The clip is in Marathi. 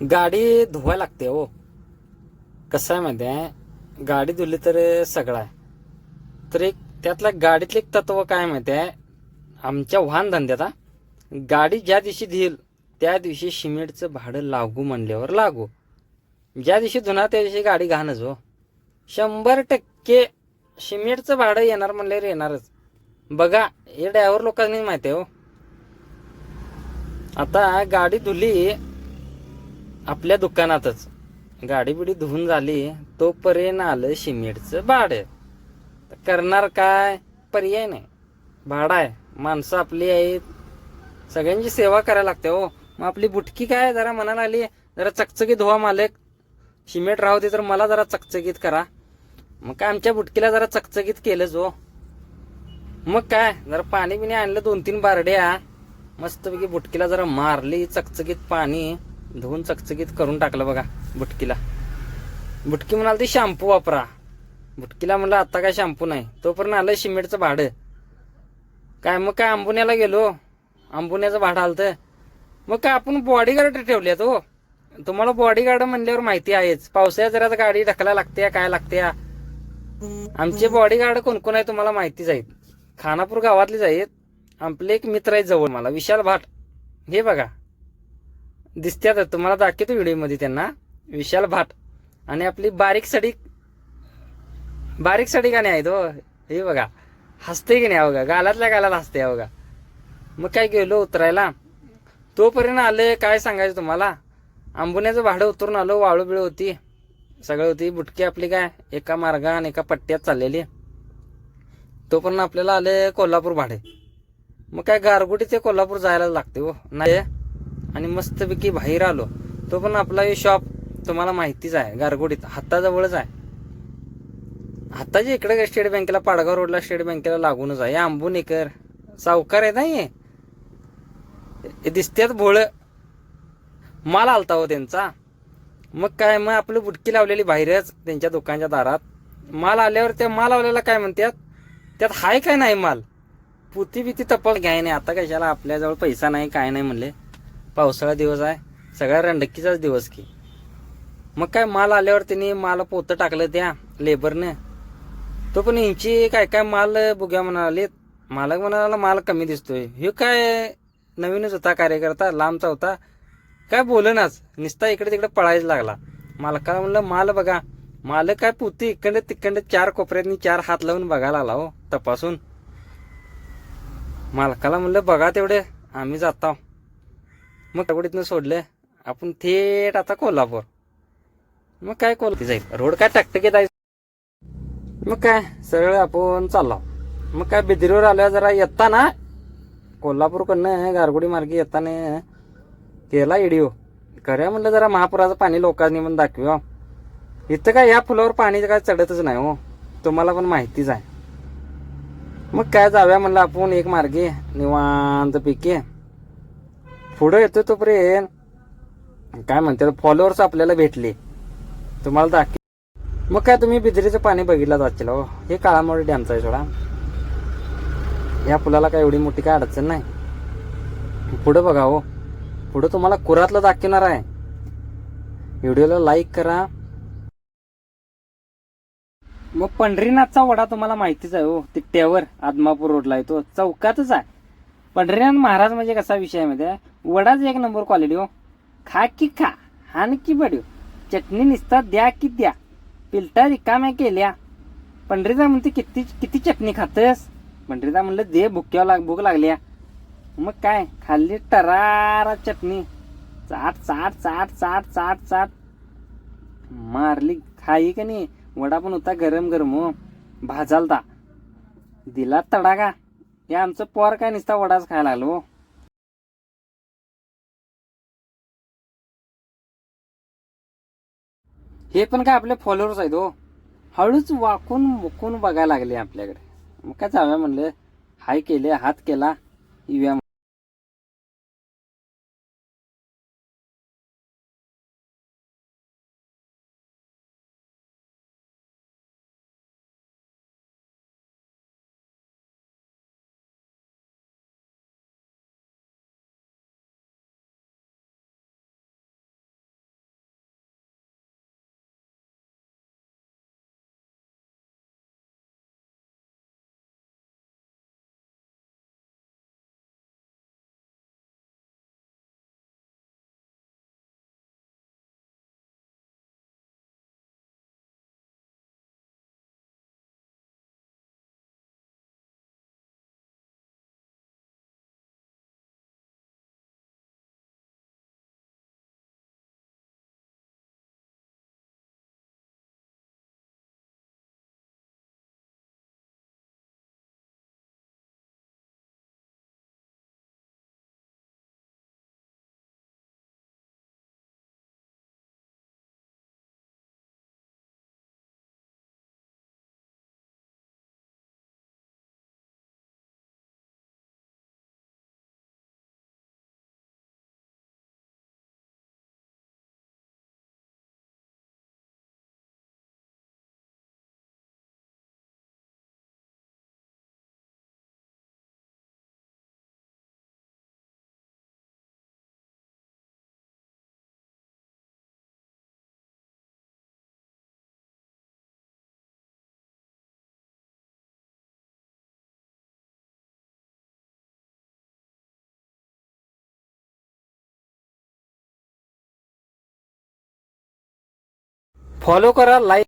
गाडी धुवायला लागते हो. कसं आहे माहिती आहे? गाडी धुली तर सगळं आहे. तर एक त्यातलं गाडीतलं एक तत्व काय माहिती आहे? आमच्या वाहन धंद्यात गाडी ज्या दिवशी धुईल त्या दिवशी सिमेंटचं भाडं लागू म्हणल्यावर लागू. ज्या दिवशी धुणार त्या दिवशी गाडी घाणच हो. शंभर टक्के सिमेंटचं भाडं येणार म्हणल्यावर येणारच. बघा हे ड्रायव्हर लोकांनी माहिती आहे हो. आता गाडी धुली आपल्या दुकानातच. गाडी बिडी धुवून झाली तोपर्यंत आलं शिमेटचं भाडं. करणार काय? पर्याय नाही. भाडा आहे. माणसं आपली आहेत. सगळ्यांची सेवा करायला लागते हो. मग आपली बुटकी काय? जरा मनाला आली जरा चकचकीत धुवा मालक. शिमेट राहू दे तर मला जरा चकचकीत करा. मग काय आमच्या बुटकीला जरा चकचकीत केलंच हो. मग काय? जरा पाणी बिणी आणलं दोन तीन बारड्या. मस्तपैकी बुटकीला जरा मारली चकचकीत पाणी. धुवून चकचकीत करून टाकलं बघा बुटकीला. बुटकी म्हणाल ती शॅम्पू वापरा. बुटकीला म्हणलं आता काय शॅम्पू नाही. तोपर्यंत आलं सिमेंटचं भाडं. काय मग काय आंबुण्याला गेलो? आंबुण्याचं भाडं आलं तर मग काय आपण बॉडीगार्ड ठेवल्यात हो. तुम्हाला बॉडीगार्ड म्हणल्यावर माहिती आहेच. पावसाळ्यात जरा गाडी ढकला लागते काय लागते आमचे बॉडीगार्ड कोण कोण आहे तुम्हाला माहितीच आहेत. खानापूर गावातलेच आहेत. आपले एक मित्र आहेत जवळ मला विशाल भाट. हे बघा दिसत्यात. तुम्हाला दाखवतो व्हिडिओमध्ये त्यांना. विशाल भाट. आणि आपली बारीक सडी बारीक सडी गाणी आहेत हो. हे बघा. हसते की नाही अवघा? बघा गालातल्या गालात हसते अवघा. बघा मग काय गेलो उतरायला? तोपर्यंत आले काय सांगायचं तुम्हाला? आंबुण्याचं भाडं उतरून आलो. वाळू बिळू होती. सगळं होती. बुटकी आपली काय? एका मार्गाने एका पट्ट्यात चाललेली. तोपर्यंत आपल्याला आले कोल्हापूर भाडे. मग काय गारगुटी ते कोल्हापूर जायला लागते हो. नाही. आणि मस्तपैकी बाहेर आलो. तो पण आपला हे शॉप तुम्हाला माहितीच आहे गारगोडीत. हाताजवळच आहे. हाताच्या इकडे स्टेट बँकेला पाडगाव रोडला स्टेट बँकेला लागूनच आहे. आंबुनेकर सावकार आहे ना हे? दिसत्यात भोळ. माल आलता हो त्यांचा. मग काय मग आपली बुटकी लावलेली बाहेरच त्यांच्या दुकानच्या दारात. माल आल्यावर त्या माल आलेला काय म्हणतात त्यात हाय काय नाही माल? पुती बिती तपास घ्याय नाही. आता कशाला आपल्याजवळ पैसा नाही काय नाही म्हणले. पावसाळा दिवस आहे. सगळ्या रंडकीचाच दिवस की. मग काय माल आल्यावर त्यांनी माल पोतं टाकलं त्या लेबरने. तो पण यांची काय काय माल बुग्या म्हणाले मालक म्हणाला माल कमी दिसतोय. हे काय नवीनच होता कार्यकर्ता लांबचा होता. काय बोलनाच निस्ता इकडे तिकडे पळायला लागला. मालकाला म्हणलं माल बघा माल काय पुती इकडे तिकडे चार कोपऱ्यातनी चार हात लावून बघायला आला हो तपासून. मालकाला म्हणलं बघा तेवढे आम्ही जातो. मग दगडीतनं सोडलं. आपण थेट आता कोल्हापूर. मग काय कोल्हापूर जाईल रोड काय टकटकीत आहे? मग काय? सरळ आपण चाललो. मग काय बिदिरीवर आल्यावर जरा येताना. कोल्हापूरकडनं गारगुडी मार्गे येताना केला इडिओ. खऱ्या म्हणलं जरा महापुराचं पाणी लोकांनी म्हणून दाखव्या इथं काय या फुलावर पाणी काय चढतच नाही हो. तुम्हाला पण माहितीच आहे. मग काय जाऊया म्हणलं आपण एक मार्गे. निवांत पिके पुढं येतो तो प्रेम काय म्हणतात फॉलोअर्स आपल्याला भेटले. तुम्हाला दाखव मग काय तुम्ही बिजरीचं पाणी बघितलं जातील हो. हे काळामोडी डॅमचा आहे सोडा. या पुलाला काय एवढी मोठी काय अडचण नाही. पुढं बघा हो. पुढं तुम्हाला कुरातलं दाखवणार आहे. व्हिडिओला लाईक करा. मग पंढरीनाथचा वडा तुम्हाला माहितीच आहे हो. तिट्ट्यावर आदमापूर रोडला येतो चौकातच आहे. पंढरीनाथ महाराज म्हणजे कसा विषय आहे माहिती आहे? वडाच एक नंबर क्वालिटी हो. खा की खा हान की बड्यो चटणी निसता द्या की द्या. पिलटा रिकाम्या केल्या. पंढरीदा म्हणते किती किती चटणी खातस? पंढरीदा म्हणलं दे भुक्या लाग भूक लागल्या. मग काय खाल्ली टरारा चटणी. चाट चाट चाट चाट चाट चाट. मारली खाई का नाही? वडा पण होता गरम गरम हो. भाजालता. दिला तडागा. हे आमचं पोर काय नुसता वडाच खायला लागलो. हे पण काय आपले फॉलोअर्स आहेत हो. हळूच वाकून मुकून बघायला लागले आपल्याकडे. मग काय जाऊया म्हणले? हाय केले हात केला येऊया फॉलो करा लाईक